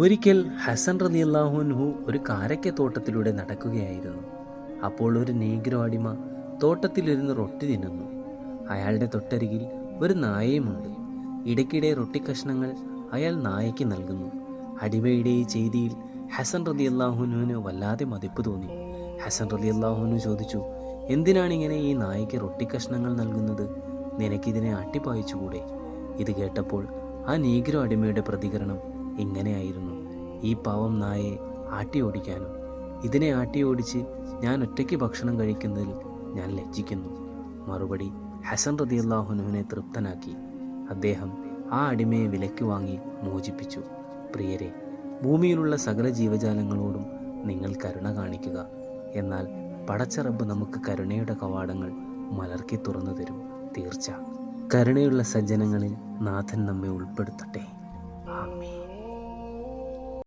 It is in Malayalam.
ഒരിക്കൽ ഹസൻ റലി അള്ളാഹുൻഹു ഒരു കാരക്ക തോട്ടത്തിലൂടെ നടക്കുകയായിരുന്നു. അപ്പോൾ ഒരു നീഗ്രോ അടിമ തോട്ടത്തിലിരുന്ന് റൊട്ടി തിന്നുന്നു. അയാളുടെ തൊട്ടരികിൽ ഒരു നായയുമുണ്ട്. ഇടയ്ക്കിടെ റൊട്ടി കഷ്ണങ്ങൾ അയാൾ നായയ്ക്ക് നൽകുന്നു. അടിമയുടെ ഈ ചെയ്തിയിൽ ഹസൻ റതി അള്ളാഹുനുവിന് വല്ലാതെ മതിപ്പ് തോന്നി. ഹസൻ റതി അള്ളാഹുനു ചോദിച്ചു എന്തിനാണിങ്ങനെ ഈ നായയ്ക്ക് റൊട്ടി കഷ്ണങ്ങൾ നൽകുന്നത്? നിനക്കിതിനെ അട്ടിപ്പായിച്ചുകൂടെ? ഇത് കേട്ടപ്പോൾ ആ നീഗ്രോ അടിമയുടെ പ്രതികരണം ഇങ്ങനെയായിരുന്നു. ഈ പാവം നായെ ആട്ടി ഓടിക്കാനും ഇതിനെ ആട്ടി ഓടിച്ച് ഞാൻ ഒറ്റയ്ക്ക് ഭക്ഷണം കഴിക്കുന്നതിൽ ഞാൻ ലജ്ജിക്കുന്നു. മറുപടി ഹസൻ റതിയല്ലാഹുനുവിനെ തൃപ്തനാക്കി. അദ്ദേഹം ആ അടിമയെ വിലയ്ക്ക് വാങ്ങി മോചിപ്പിച്ചു. പ്രിയരെ ഭൂമിയിലുള്ള സകല ജീവജാലങ്ങളോടും നിങ്ങൾ കരുണ കാണിക്കുക. എന്നാൽ പടച്ച റബ്ബ് നമുക്ക് കരുണയുടെ കവാടങ്ങൾ മലർക്കി തുറന്നു തരും. തീർച്ച. കരുണയുള്ള സജ്ജനങ്ങളിൽ നാഥൻ നമ്മെ ഉൾപ്പെടുത്തട്ടെ.